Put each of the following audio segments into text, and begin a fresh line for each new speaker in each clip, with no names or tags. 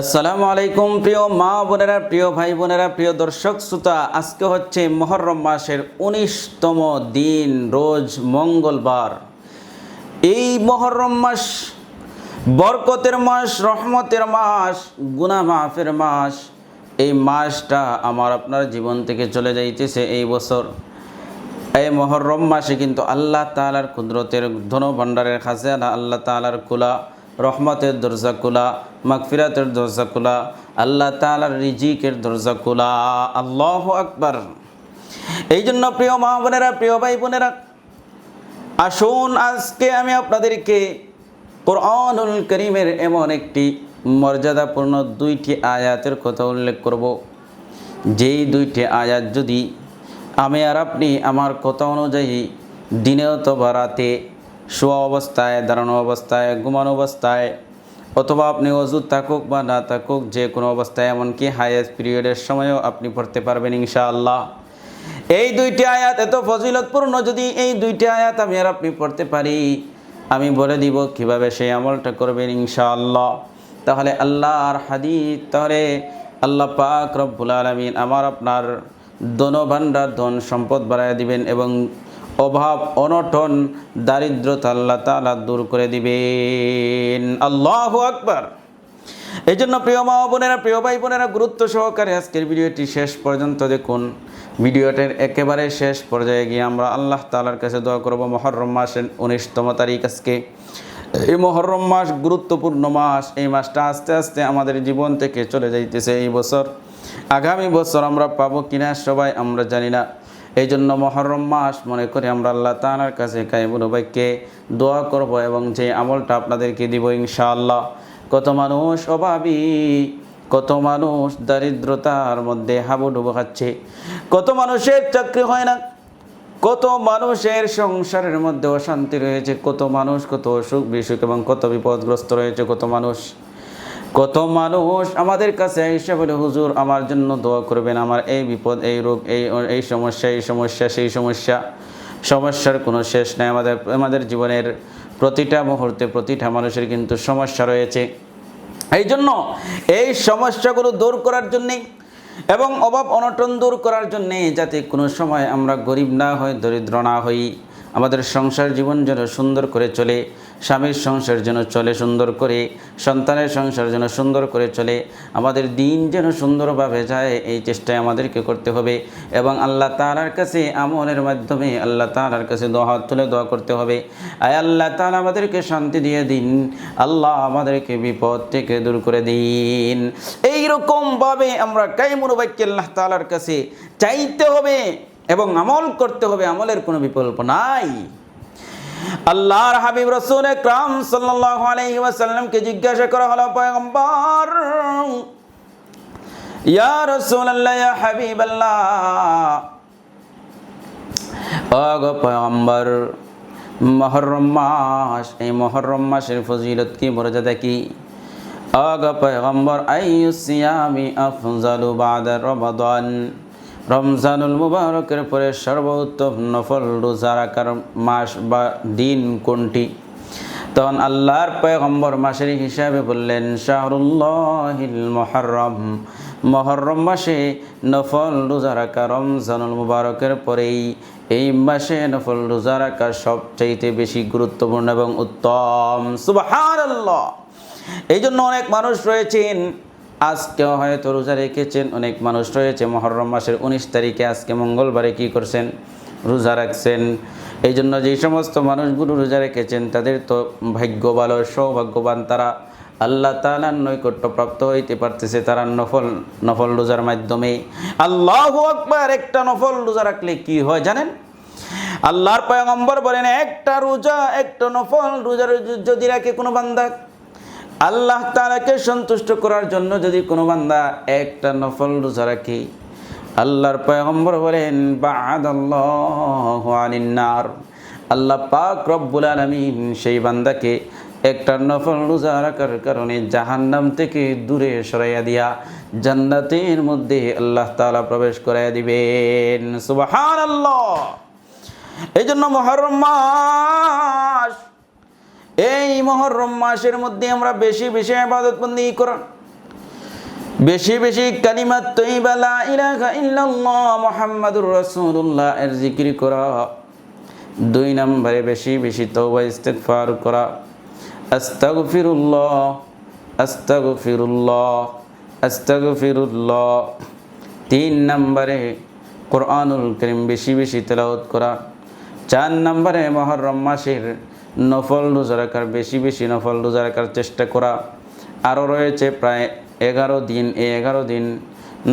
আসসালামু আলাইকুম প্রিয় মা বোনেরা, প্রিয় ভাই বোনেরা, প্রিয় দর্শক শ্রোতা, আজকে হচ্ছে মহরম মাসের উনিশতম দিন, রোজ মঙ্গলবার। এই মহরম মাস বরকতের মাস, রহমতের মাস গুনা মাফের মাস, এই মাসটা আমার আপনার জীবন থেকে চলে যাইতেছে এই বছর। এই মহরম মাসে কিন্তু আল্লাহ তালার কুদরতের ধন ভাণ্ডারের খাজানা, আল্লাহ তালার কুলা রহমতের দরজা কুলা মাগফিরাতের দরজা কুলা আল্লাহ তালার রিজিকের দরজা কুলা আল্লাহ আকবার। এই জন্য প্রিয় মা বোনেরা, প্রিয় ভাই বোনেরা, আসুন আজকে আমি আপনাদেরকে কোরআনুল করিমের এমন একটি মর্যাদাপূর্ণ দুইটি আয়াতের কথা উল্লেখ করব। যেই দুইটি আয়াত যদি আমি আর আপনি আমার কথা অনুযায়ী দিনে অথবা রাতে শোয়া অবস্থায় দাঁড়ানো অবস্থায় ঘুমানো অবস্থায় অথবা আপনি অজুদ থাকুক বা না থাকুক, যে কোনো অবস্থায়, এমনকি হাইয়েস্ট পিরিয়ডের সময়ও আপনি পড়তে পারবেন ইনশাআল্লাহ। এই দুইটি আয়াত এত ফজিলতপূর্ণ, যদি এই দুইটি আয়াত আমি আর আপনি পড়তে পারি, আমি বলে দিব কীভাবে সেই আমলটা করবেন ইনশাআল্লাহ। তাহলে আল্লাহ আর হাদিস, তাহলে আল্লাহ পাক রব্বুল আলমিন আমার আপনার দন ভাণ্ডার, ধন সম্পদ বাড়ায় দিবেন এবং অভাব, অনটন, দারিদ্রতা আল্লাহ তালা দূর করে দিবেন। আল্লাহ আকবার। এই জন্য প্রিয় মা বোনেরা, প্রিয় ভাই বোনেরা, গুরুত্ব সহকারে আজকের ভিডিওটি শেষ পর্যন্ত দেখুন। ভিডিওটির একেবারে শেষ পর্যায়ে গিয়ে আমরা আল্লাহ তালার কাছে দোয়া করব, মহরম মাসের উনিশতম তারিখ আজকে। এই মহরম মাস গুরুত্বপূর্ণ মাস। এই মাসটা আস্তে আস্তে আমাদের জীবন থেকে চলে যাইতেছে। এই বছর আগামী বছর আমরা পাবো কিনা সবাই আমরা জানি না। এই জন্য মহরম মাস মনে করে আমরা আল্লাহ তালার কাছে কাইমুল ভাইকে দোয়া করব এবং যে আমলটা আপনাদেরকে দিব ইনশাআল্লাহ। কত মানুষ অভাবী, কত মানুষ দারিদ্রতার মধ্যে হাবুডুবু খাচ্ছে, কত মানুষের চাকরি হয় না, কত মানুষের সংসারের মধ্যে অশান্তি রয়েছে, কত মানুষ কত অসুখ বিসুখ এবং কত বিপদগ্রস্ত রয়েছে, কত মানুষ কত মানুষ আমাদের কাছে এসে বলে, হুজুর, আমার জন্য দোয়া করবেন। আমার এই বিপদ, এই রোগ, এই এই সমস্যা এই সমস্যা, সেই সমস্যা। সমস্যার কোনো শেষ নেই। আমাদের আমাদের জীবনের প্রতিটা মুহূর্তে প্রতিটা মানুষের কিন্তু সমস্যা রয়েছে। এই জন্য এই সমস্যাগুলো দূর করার জন্যে এবং অভাব অনটন দূর করার জন্যে যাতে কোনো সময় আমরা গরিব না হই, দরিদ্র না হই আমাদের সংসার জীবন যেন সুন্দর করে চলে, স্বামীর সংসার যেন চলে সুন্দর করে, সন্তানের সংসার যেন সুন্দর করে চলে, আমাদের দিন যেন সুন্দরভাবে যায়, এই চেষ্টায় আমাদেরকে করতে হবে। এবং আল্লাহ তালার কাছে আমলের মাধ্যমে আল্লাহ তালার কাছে দোয়া তুলে দোয়া করতে হবে। আয় আল্লাহ তালা আমাদেরকে শান্তি দিয়ে দিন, আল্লাহ আমাদেরকে বিপদ থেকে দূর করে দিন। এইরকমভাবে আমরা কাইমুরবাইকে আল্লাহ তালার কাছে চাইতে হবে। এবং আমল করতে হবে, আমলের কোনো বিকল্প নাই। আল্লাহর হাবিব রসুল একরাম সাল্লাল্লাহু আলাইহি ওয়াসাল্লামকে জিজ্ঞাসা করা হলো, পয়গম্বর, ইয়া রাসূলুল্লাহ, ইয়া হাবিবাল্লাহ, ও গো পয়গম্বর, মহরম মাস, এই মহরম মাসের ফজিলত কি, মর্যাদা কি? ও গো পয়গম্বর আইয়ুসিয়ামি আফজালু বাদা রমাদান। রমজানুল মুবারকের পরে সর্বোত্তম নফল রোজা রাখার মাস বা দিন কোনটি? তখন আল্লাহর পয়গম্বর মাসের হিসাবে বললেন, শাহরুল্লাহিল মহরম মহরম মাসে নফল রোজা রাখা রমজানুল মুবারকের পরেই এই মাসে নফল রোজা রাখা সবচাইতে বেশি গুরুত্বপূর্ণ এবং উত্তম। সুবহানাল্লাহ। এই জন্য অনেক মানুষ রয়েছেন আজকেও হয়তো রোজা রেখেছেন, অনেক মানুষ রয়েছে। মহরম মাসের উনিশ তারিখে আজকে মঙ্গলবারে কি করছেন? রোজা রাখছেন। এই জন্য যেই সমস্ত মানুষগুলো রোজা রেখেছেন, তাদের তো ভাগ্য ভালো, সৌভাগ্যবান তারা। আল্লাহ তালার নৈকট্য প্রাপ্ত হইতে পারতেছে তারা নফল নফল রোজার মাধ্যমে। আল্লাহ আকবার, একটা নফল রোজা রাখলে কি হয় জানেন? আল্লাহর পয়গম্বর বলেন, একটা রোজা, একটা নফল রোজা যদি রাখে কোনো বান্দা আল্লাহ তালাকে সন্তুষ্ট করার জন্য যদি কোনো বান্দা একটা নফল রোজা রাখে, আল্লাহর পয়গম্বর বলেন বাদাল্লাহ আল্লাহ পাক রব্বুল আলমিন সেই বান্দাকে একটা নফল রোজা রাখার কারণে জাহান্নাম থেকে দূরে সরাইয়া দিয়া জান্নাতের মধ্যে আল্লাহ তালা প্রবেশ করাইয়া দিবেন। আল্লাহ এই জন্য মহরম মাস এই মহরম মাসের মধ্যে আমরা বেশি বেশি আবাদত বন্দি করা বেশি বেশি কালিমাত তৈবা লা ইলাহা ইল্লাল্লাহ মুহাম্মাদুর রাসূলুল্লাহ এর জিকির করা। দুই নম্বরে বেশি বেশি তওবা, ইস্তেগফার করা। আস্তাগফিরুল্লাহ আস্তাগফিরুল্লাহ আস্তাগফিরুল্লাহ। তিন নম্বরে কোরআনুল করিম বেশি বেশি তেলাওয়াত করা। চার নম্বরে মহরম মাসের নফল রোজা রাখার, বেশি বেশি নফল রোজা রাখার চেষ্টা করা। আরও রয়েছে প্রায় এগারো দিন, এই এগারো দিন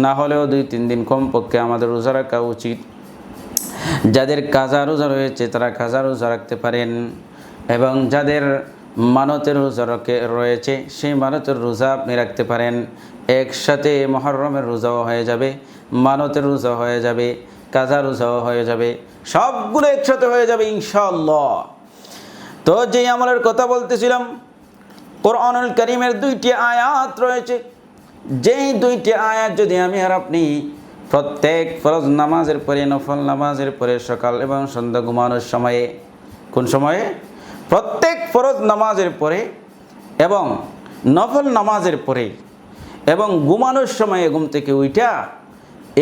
না হলেও দুই তিন দিন কমপক্ষে আমাদের রোজা রাখা উচিত। যাদের কাজা রোজা রয়েছে, তারা কাজা রোজা রাখতে পারেন এবং যাদের মানতের রোজা রয়েছে, সেই মানতের রোজা আপনি রাখতে পারেন। একসাথে মহরমের রোজাও হয়ে যাবে, মানতের রোজা হয়ে যাবে, কাজা রোজাও হয়ে যাবে, সবগুলো একসাথে হয়ে যাবে ইনশাআল্লাহ। তো যেই আমলের কথা বলতেছিলাম, কোরআনুল করিমের দুইটি আয়াত রয়েছে। যেই দুইটি আয়াত যদি আমি আর আপনি প্রত্যেক ফরজ নামাজের পরে, নফল নামাজের পরে, সকাল এবং সন্ধ্যা ঘুমানোর সময়ে, কোন সময়ে? প্রত্যেক ফরজ নামাজের পরে এবং নফল নামাজের পরে এবং ঘুমানোর সময়ে ঘুম থেকে উইটা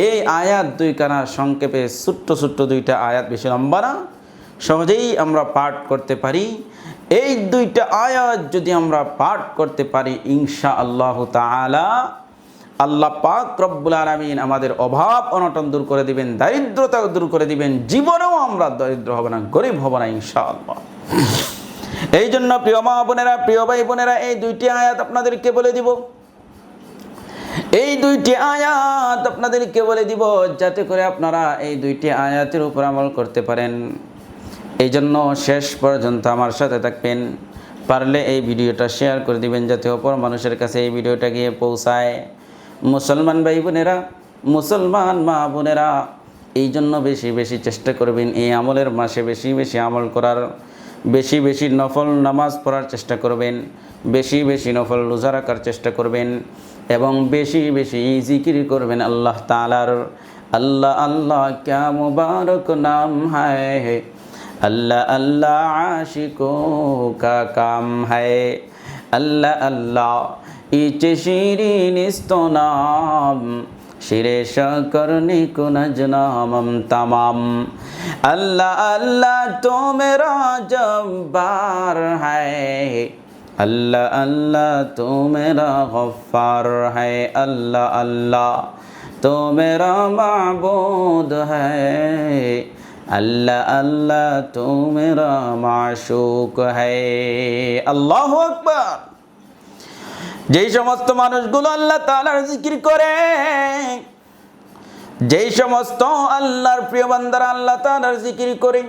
এই আয়াত দুই কানা সংক্ষেপে ছোট্ট ছোট্ট দুইটা আয়াত বেশি লম্বা না। সহজেই আমরা পাঠ করতে পারি। এই দুইটা আয়াত যদি আমরা পাঠ করতে পারি ইনশা আল্লাহ তাআলা, আল্লাহ পাক রব্বুল আলমিন আমাদের অভাব, অনটন দূর করে দিবেন দারিদ্রতা দূর করে দিবেন, জীবনেও আমরা দরিদ্র হব না, গরিব হব না ইনশা আল্লাহ এই জন্য প্রিয় মা বোনেরা, প্রিয় ভাই বোনেরা, এই দুইটি আয়াত আপনাদেরকে বলে দিব। এই দুইটি আয়াত আপনাদেরকে বলে দিব, যাতে করে আপনারা এই দুইটি আয়াতের উপর আমল করতে পারেন। এই জন্য শেষ পর্যন্ত আমার সাথে থাকবেন। পারলে এই ভিডিওটা শেয়ার করে দিবেন যাতে অপর মানুষের কাছে এই ভিডিওটা গিয়ে পৌঁছায়। মুসলমান ভাই বোনেরা, মুসলমান মা বোনেরা এই জন্য বেশি বেশি চেষ্টা করবেন এই আমলের মাসে বেশি বেশি আমল করার। বেশি বেশি নফল নামাজ পড়ার চেষ্টা করবেন, বেশি বেশি নফল রোজা রাখার চেষ্টা করবেন এবং বেশি বেশি জিকির করবেন আল্লাহ তালার আল্লাহ আল্লাহ ক্যা মুবারক নাম হায় আল্লাহ আল্লাহ আশিকো কা কাম হায়। আল্লাহ আল্লাহ ইচে শিরিন ইস্তনাম শিরে শকরনি কুনজনামম তমাম। আল্লাহ আল্লাহ তোমেরা জব্বার হায়। আল্লাহ আল্লাহ তোমেরা গফার হায়। আল্লাহ আল্লাহ তোমেরা মাবুদ হায়। আল্লাহ আল্লাহ তুমরা মাসুক হে আল্লাহ আকবার। যেই সমস্ত মানুষগুলো আল্লাহ তালার জিকির করে, যেই সমস্ত আল্লাহর প্রিয় বান্দারা আল্লাহ তালার জিকির করে,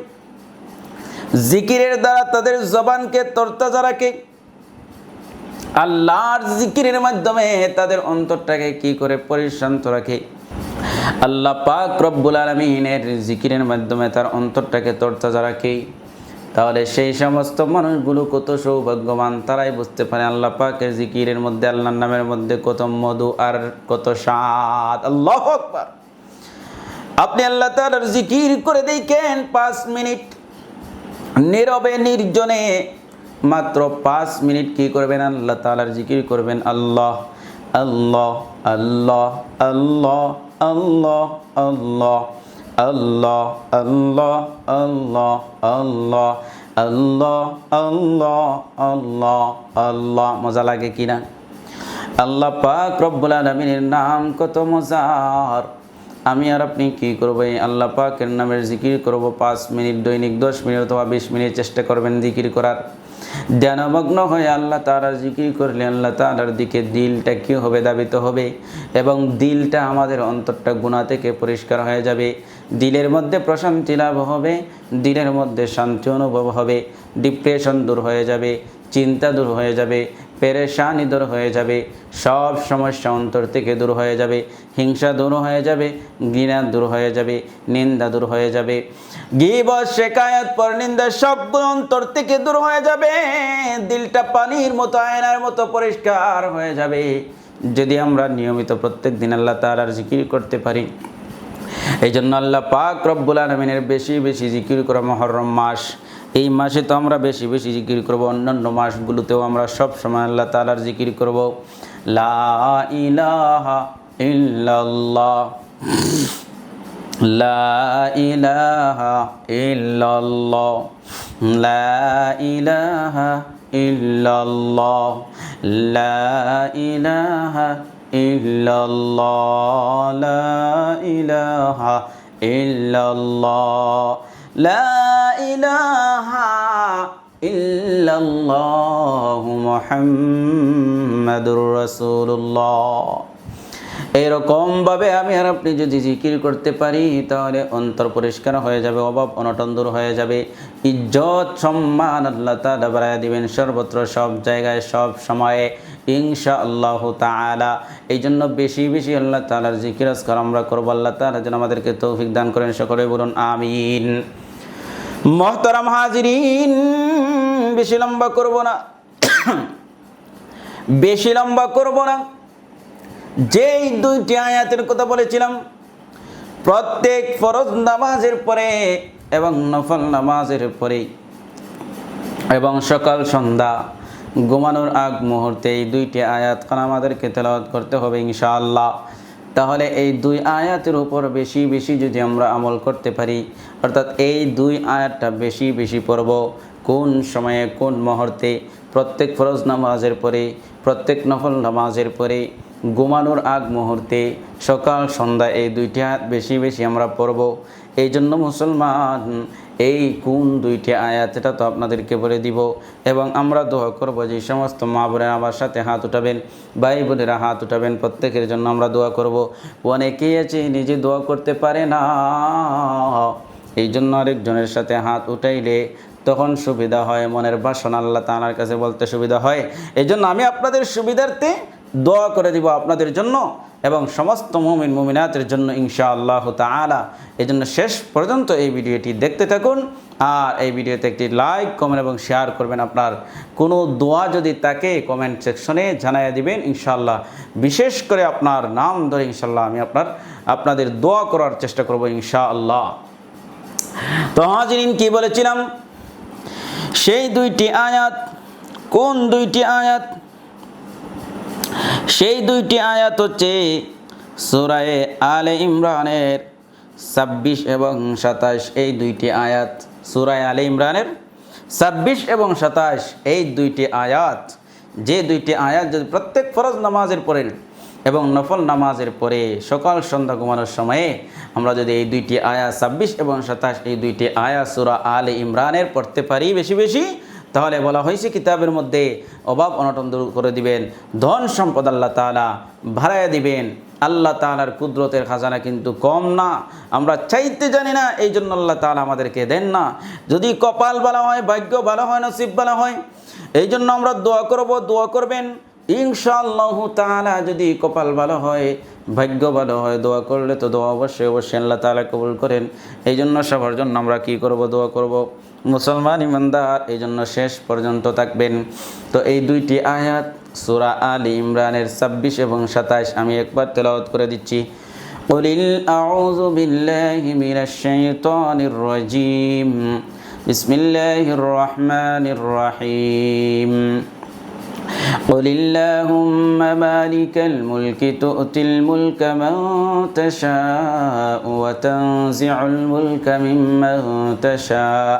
জিকিরের দ্বারা তাদের জবানকে তরতাজা রাখে, আল্লাহর জিকিরের মাধ্যমে তাদের অন্তরটাকে কি করে পরিশান্ত রাখে আল্লাহ পাক রব্বুল আলমিনের জিকিরের মাধ্যমে তার অন্তরটাকে তরতাজা রাখে। তাহলে সেই সমস্ত মানুষগুলো কত সৌভাগ্যবান, তারাই বুঝতে পারে আল্লাহ পাকের জিকিরের মধ্যে, আল্লাহর নামের মধ্যে কত মধু আর কত স্বাদ। আল্লাহ আপনি আল্লাহ তালার জিকির করে দেখেন পাঁচ মিনিট। নীরবে, নির্জনে মাত্র পাঁচ মিনিট কি করবেন? আল্লাহ তালার জিকির করবেন, আল্লাহ আল্লাহ আল্লাহ আল্লাহ। আল্লাহ আল্লাহ আল্লাহ আল্লাহ আল্লাহ আল্লাহ আল্লাহ আল্লাহ আল্লাহ আল্লাহ। মজা লাগে কিনা আল্লাহ পাক রব্বুল আলমিনের নাম কত মজার। আমি আর আপনি কি করব? এই আল্লাহ পাকের নামের জিকির করব পাঁচ মিনিট, দৈনিক দশ মিনিট অথবা বিশ মিনিট চেষ্টা করবেন জিকির করার। ধ্যানমগ্ন হয়ে আল্লাহ তারা জিকির করলে আল্লাহ তালার দিকে দিলটা কী হবে দাবিত হবে এবং দিলটা আমাদের অন্তরটা গুণা থেকে পরিষ্কার হয়ে যাবে। দিলের মধ্যে প্রশান্তি লাভ হবে, দিলের মধ্যে শান্তি অনুভব হবে, ডিপ্রেশন দূর হয়ে যাবে, চিন্তা দূর হয়ে যাবে পেরেশানি দূর হয়ে যাবে, সব সমস্যা অন্তর থেকে দূর হয়ে যাবে, হিংসা দূর হয়ে যাবে, ঘৃণা দূর হয়ে যাবে, নিন্দা দূর হয়ে যাবে। গিবত শেখায়ত পর নিন্দা সবগুলো অন্তর থেকে দূর হয়ে যাবে, দিলটা পানির মতো, আয়নার মতো পরিষ্কার হয়ে যাবে। যদি আমরা নিয়মিত প্রত্যেক দিন আল্লাহ তালার জিকির করতে পারি এই জন্য আল্লাহ পাক রব্বুল আলমিনের বেশি বেশি জিকির করা মহরম মাস। এই মাসে তো আমরা বেশি বেশি জিকির করব, অন্যান্য মাসগুলোতেও আমরা সব সময় আল্লাহ তালার জিকির করব। লা ইলাহা লা ইলাহা লা ইলাহা লা ইলাহা লা ইলাহা লা ইলাহা ইল্লাল্লাহ মুহাম্মাদুর রাসূলুল্লাহ। এরকমভাবে আমি আর আপনি যদি জিকির করতে পারি, তাহলে অন্তর পরিষ্কার হয়ে যাবে, অভাব অনটন দূর হয়ে যাবে। ইজ্জত, সম্মান আল্লাহ তালা বাড়ায় দিবেন সর্বত্র, সব জায়গায়, সব সময়ে। ইনশা আল্লাহ তালা এই জন্য বেশি বেশি আল্লাহ তালার জিকির, আজকার আমরা করব। আল্লাহ তালা যেন আমাদেরকে তৌফিক দান করেন সকলে বলুন আমিন। মহতারাম হাজিরিন, বেশি লম্বা করব না। বেশি লম্বা করব না। যেই দুইটি আয়াতের কথা বলেছিলাম, প্রত্যেক ফরজ নামাজের পরে এবং নফল নামাজের পরে এবং সকাল, সন্ধ্যা ঘুমানোর আগ মুহূর্তে এই দুইটি আয়াত খান আমাদেরকে তেলাওয়াত করতে হবে ইনশাআল্লাহ। তাহলে এই দুই আয়াতের উপর বেশি বেশি যদি আমরা আমল করতে পারি, অর্থাৎ এই দুই আয়াতটা বেশি বেশি পড়ব, কোন সময়ে, কোন মুহূর্তে, প্রত্যেক ফরজ নামাজের পরে, প্রত্যেক নফল নামাজের পরে, ঘুমানোর আগ মুহূর্তে, সকাল, সন্ধ্যা এই দুইটি আয়াত বেশি বেশি আমরা পড়ব। এই জন্য মুসলমান এই কোন দুইটি আয়াত, এটা তো আপনাদেরকে বলে দিব। এবং আমরা দোয়া করব যে সমস্ত মা বোনেরা আমার সাথে হাত উঠাবেন, ভাই বোনেরা হাত উঠাবেন, প্রত্যেকের জন্য আমরা দোয়া করব। অনেকেই আছে নিজে দোয়া করতে পারে না, এই জন্য আরেকজনের সাথে হাত উঠাইলে তখন সুবিধা হয়, মনের বাসনা আল্লাহ তানার কাছে বলতে সুবিধা হয়। এই জন্য আমি আপনাদের সুবিধার্থে দোয়া করে দিব আপনাদের জন্য। এবং সমস্ত মুমিন মুমিনাতের জন্য ইনশা আল্লাহ তালা এই জন্য শেষ পর্যন্ত এই ভিডিওটি দেখতে থাকুন। আর এই ভিডিওতে একটি লাইক কমেন্ট এবং শেয়ার করবেন আপনার। কোনো দোয়া যদি তাকে কমেন্ট সেকশনে জানাইয়া দিবেন ইনশাল্লাহ বিশেষ করে আপনার নাম ধরে ইনশাল্লাহ আমি আপনার, আপনাদের দোয়া করার চেষ্টা করব ইনশাআল্লাহ। তো হাজিরিন কি বলেছিলাম? সেই দুইটি আয়াত, কোন দুইটি আয়াত? সেই দুইটি আয়াত হচ্ছে সুরায়ে আলে ইমরানের ছাব্বিশ এবং সাতাশ। এই দুইটি আয়াত সুরায় আলে ইমরানের ছাব্বিশ এবং সাতাশ। এই দুইটি আয়াত, যে দুইটি আয়াত যদি প্রত্যেক ফরজ নামাজের পড়েন এবং নফল নামাজের পরে সকাল সন্ধ্যা ঘুমানোর সময়ে আমরা যদি এই দুইটি আয়া ছাব্বিশ এবং সাতাশ, এই দুইটি আয়া সুরা আলে ইমরানের পড়তে পারি বেশি বেশি তাহলে বলা হয়েছে কিতাবের মধ্যে অভাব অনটন দূর করে দিবেন, ধন সম্পদ আল্লাহ তালা ভাড়াইয়া দিবেন। আল্লাহ তালার কুদরতের খাজানা কিন্তু কম না। আমরা চাইতে জানি না এই জন্য আল্লাহ তালা আমাদেরকে দেন না। যদি কপাল ভালো হয়, ভাগ্য ভালো হয়, নসিব ভালো হয় এই জন্য আমরা দোয়া করব, দোয়া করবেন। ইনশাআল্লাহ তালা যদি কপাল ভালো হয়, ভাগ্য ভালো হয়, দোয়া করলে তো দোয়া অবশ্যই অবশ্যই আল্লাহ তালা কবুল করেন। এই জন্য সবার জন্য আমরা কি করব, দোয়া করব। মুসলমান ইমানদার এই জন্য শেষ পর্যন্ত থাকবেন তো এই দুইটি আয়াত সুরা আলী ইমরানের ছাব্বিশ এবং সাতাশ আমি একবার তেলাওয়াত করে দিচ্ছি قل أعوذ بالله من الشيطان الرجيم بسم الله الرحمن الرحيم قل اللهم مالك الملك تؤتي الملك من تشاء وتنزع الملك ممن تشاء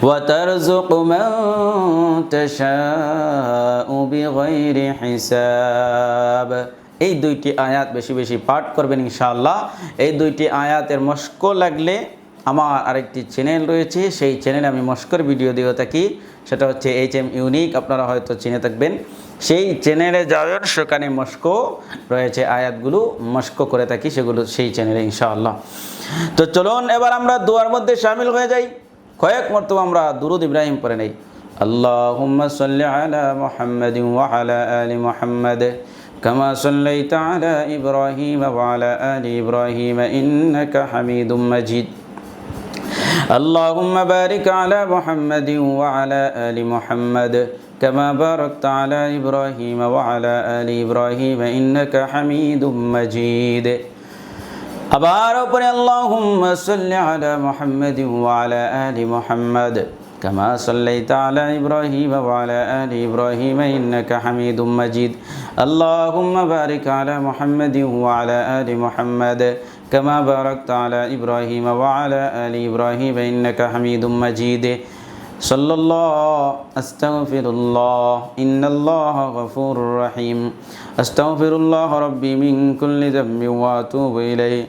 وترزق من تشاء بغير حساب এই দুইটি আয়াত বেশি বেশি পাঠ করবেন ইনশাআল্লাহ এই দুইটি আয়াতের মস্ক লাগলে আমার আরেকটি চ্যানেল রয়েছে সেই চ্যানেলে আমি মস্কর ভিডিও দিয়ে থাকি সেটা হচ্ছে এইচ এম ইউনিক আপনারা হয়তো চিনে থাকবেন সেই চ্যানেলে যাবেন সেখানে মস্কো রয়েছে আয়াতগুলো মস্কো করে থাকি সেগুলো সেই চ্যানেলে ইনশাআল্লাহ তো চলুন এবার আমরা দুয়ার মধ্যে সামিল হয়ে যাই কয়েক মর্তবা আমরা দুরুদ ইব্রাহিম পরে নেই اللهم صل على محمد وعلى آل محمد كما صليت على إبراهيم وعلى آل إبراهيم إنك حميد مجيد اللهم بارك على محمد وعلى آل محمد كما باركت على إبراهيم وعلى آل إبراهيم إنك حميد مجيد আবার ওপরে আল্লাহুম্মা সাল্লি আলা মুহাম্মাদিন ওয়া আলা আলি মুহাম্মাদ كما صليت على إبراهيم وعلى آل إبراهيم إنك حميد مجيد اللهم بارك على محمد وعلى آل محمد كما باركت على إبراهيم وعلى آل إبراهيم إنك حميد مجيد صلى الله أستغفر الله إن الله غفور رحيم أستغفر الله ربي من كل ذنب وأتوب إليه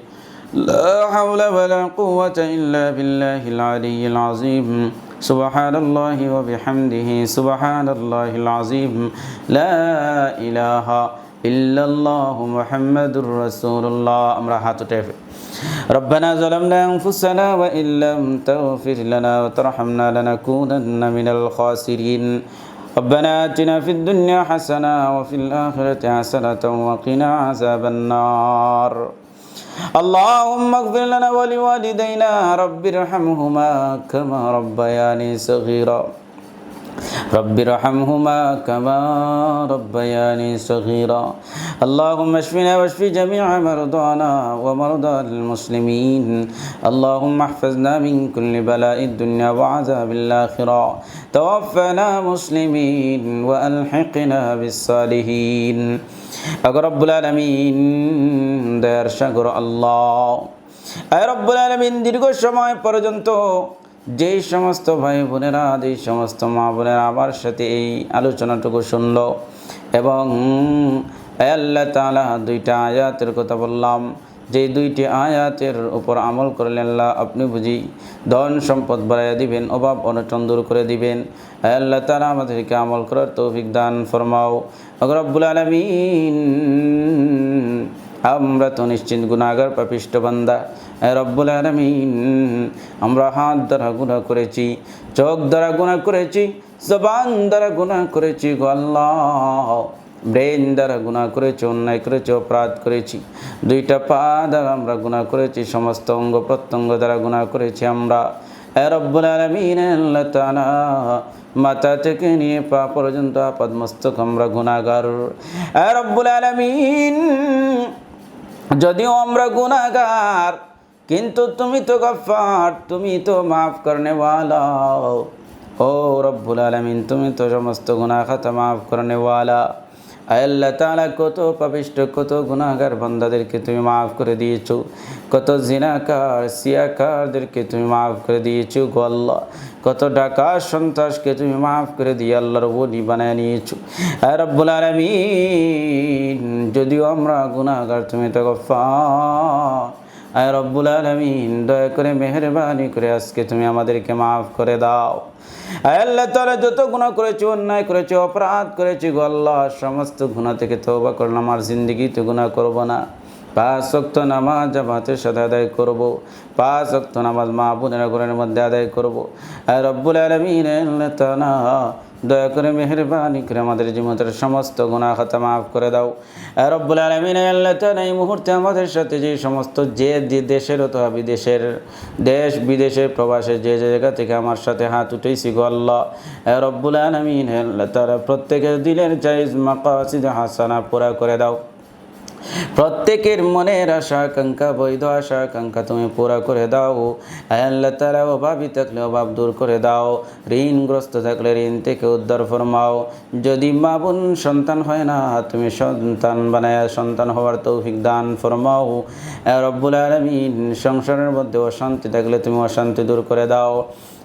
لا حول ولا قوة إلا بالله العلي العظيم. سبحان الله وبحمده سبحان الله العظيم. لا إله إلا الله محمد رسول الله أمر هاتف ربنا ظلمنا أنفسنا وإن لم تغفر لنا وترحمنا لنكونن من الخاسرين. ربنا آتنا في الدنيا حسنة وفي الآخرة حسنة وقنا عذاب النار. اللهم اغفر لنا ولوالدينا رب ارحمهما كما ربياني صغيرا. رب ارحمهما كما ربياني صغيرا. اللهم اشفنا واشف جميع مرضانا ومرضى المسلمين. اللهم احفظنا من كل بلاء الدنيا وعذاب الآخرة. توفنا مسلمين وألحقنا بالصالحين. রব্বুল আলমিন দয়ার সাগর আল্লাহ। রব্বুল আলমিন দীর্ঘ সময় পর্যন্ত যেই সমস্ত ভাই বোনেরা, যেই সমস্ত মা বোনেরা আমার সাথে এই আলোচনাটুকু শুনল এবং আল্লাহ তালা দুইটা আয়াতের কথা বললাম। যে দুইটি আয়াতের উপর আমল করলেন, আল্লাহ আপনি বুঝি ধন সম্পদ বাড়াইয়া দিবেন, অভাব অনটন দূর করে দিবেন। আল্লাহ তারা আমাদেরকে আমল করার তৌফিক দান ফরমাও। রব্বুল আলমিন, আমরা তো নিশ্চিত গুণাগার পাপিষ্ট বান্দা। রব্বুল আলমিন, আমরা হাত দ্বারা গুণা করেছি, চোখ দ্বারা গুণা করেছি, জবান দ্বারা গুণা করেছি গো আল্লাহ। ব্রেন দ্বারা গুণা করেছি, অন্যায় করেছি, অপরাধ করেছি। দুইটা পা দ্বারা আমরা গুণা করেছি, সমস্ত অঙ্গ প্রত্যঙ্গ দ্বারা গুণা করেছি আমরা। রব্বুল মাথা থেকে নিয়ে পা পর্যন্ত আপাদ মস্তক আমরা গুণাগার। রব্বুল আলমিন, যদিও আমরা গুণাগার, কিন্তু তুমি তো গফার তুমি তো মাফ করনেওয়ালা। ও রব্বুল আলমিন, তুমি তো সমস্ত গুণা খাতা মাফ করনেওয়ালা। আল্লাহ তালা কত পাপিষ্ট, কত গুণাগার বন্দাদেরকে তুমি মাফ করে দিয়েছ। কত জিনাকার, সিয়াকারদেরকে তুমি মাফ করে দিয়েছ গো আল্লাহ। কত ডাকা সন্ত্রাসকে তুমি মাফ করে দিয়ে আল্লাহর বলি বানায় নিয়েছো। রব্বুল আলমিন, যদিও আমরা গুণাগার তুমি তো গফা আয় রব্বুল আলমিন, দয়া করে মেহরবানি করে আজকে তুমি আমাদেরকে মাফ করে দাও। আল্লাহ তালা যত গুণা করেছি, অন্যায় করেছি, অপরাধ করেছি গো আল্লাহ, সমস্ত গুণা থেকে তৌবা করলাম আমার জিন্দগিতে গুণা করব না। পাঁচ অক্ত নামাজ জামাতের সাথে আদায় করব, পাঁচ অক্ত নামাজ মা বোনেরা ঘরের মধ্যে আদায় করব। আর রব্বুল আলমিন আল্লাহ দয়া করে মেহরবানি করে আমাদের জীবনের সমস্ত গুণা খাতা মাফ করে দাও। রব্বুল আলমিন আল্লাহ এই মুহূর্তে আমাদের সাথে যে সমস্ত যে যে দেশের অথবা বিদেশের দেশ, বিদেশের প্রবাসে যে জায়গা থেকে আমার সাথে হাত উঠেছি গো আল্লাহ। রব্বুল আলমিন তারা প্রত্যেকের দিলের চাইজ মাকাসিদ হাসানা পুরা করে দাও। প্রত্যেকের মনের আশা, আকাঙ্ক্ষা, বৈধ আশা, আকাঙ্ক্ষা তুমি পুরা করে দাও। আল্লাহ তারা অভাবী থাকলে অভাব দূর করে দাও। ঋণগ্রস্ত থাকলে ঋণ থেকে উদ্ধার ফরমাও। যদি মা বোন সন্তান হয় না, তুমি সন্তান বানায় সন্তান হওয়ার তৌফিক দান ফরমাও। রব্বুল আলমিন, সংসারের মধ্যে অশান্তি থাকলে তুমি অশান্তি দূর করে দাও।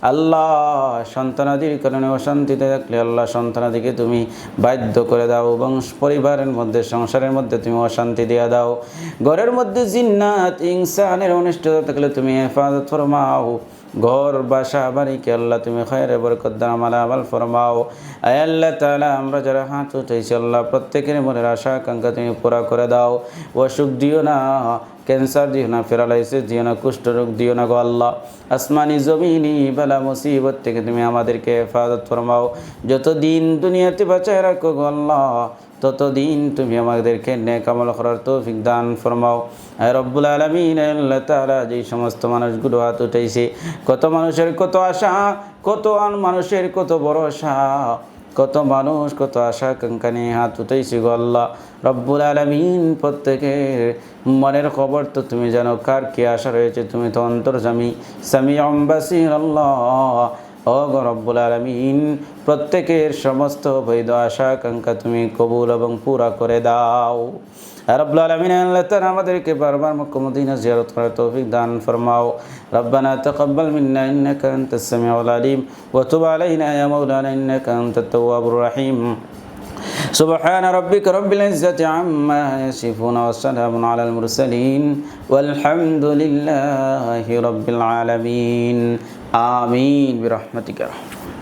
আল্লাহ, সন্তানাদির কারণে অশান্তিতে থাকলে আল্লাহ সন্তানাদিকে তুমি বাধ্য করে দাও এবং পরিবারের মধ্যে, সংসারের মধ্যে তুমি অশান্তি দিয়ে দাও। ঘরের মধ্যে জিন্নাত, ইনসানের অনিষ্টতা থাকলে তুমি হেফাজত ফরমাও। ঘর, বাসা, বাড়িকে আল্লাহ তুমি খয়ের বরকত দান, আমাল আমাল ফরমাও। আয় আল্লাহ তাআলা, আমরা যারা হাত উঠেছি আল্লাহ প্রত্যেকের মনের আশা, আকাঙ্ক্ষা তুমি পুরা করে দাও। অসুখ দিও না। ক্যান্সার দিও না প্যারালাইসিস দিও না কুষ্ঠরোগ, দিও না গো আল্লাহ। আসমানি জমিনি বেলা মুসিবত থেকে তুমি আমাদেরকে হেফাজত ফরমাও। যত দিন দুনিয়াতে বাঁচায় রাখো গো আল্লাহ, ততদিন তুমি আমাদেরকে নেক করার তৌফিক দান ফরমাও। রব্বুল আলমিন, আল্লাহ তাআলা যেই সমস্ত মানুষগুলো হাত উঠেছে কত মানুষের কত আশা, কত মানুষের কত ভরসা কত মানুষ, কত আশা কাঙ্কানি, হাত উঠেছি গল্লা রব্বুল আলমিন প্রত্যেকের মনের খবর তো তুমি জানো, কার কি আশা রয়েছে তুমি তো অন্তর্জামী। সামি অম্বাসির আল্লাহ ও রব্বুল আলমিন, প্রত্যেকের সমস্ত বৈধ আশা আকাঙ্ক্ষা তুমি কবুল এবং পুরা করে দাও। رب العالمين إن لتنا مدرك کے مكه مدينة زيارة قرى توفيق دان فرماؤ ربنا تقبل منا إنك أنت السميع العليم. وتب علينا يا مولانا إنك أنت التواب الرحيم. سبحان ربك رب العزة عما يصفون وسلام على المرسلين. والحمد لله رب العالمين. آمين برحمتك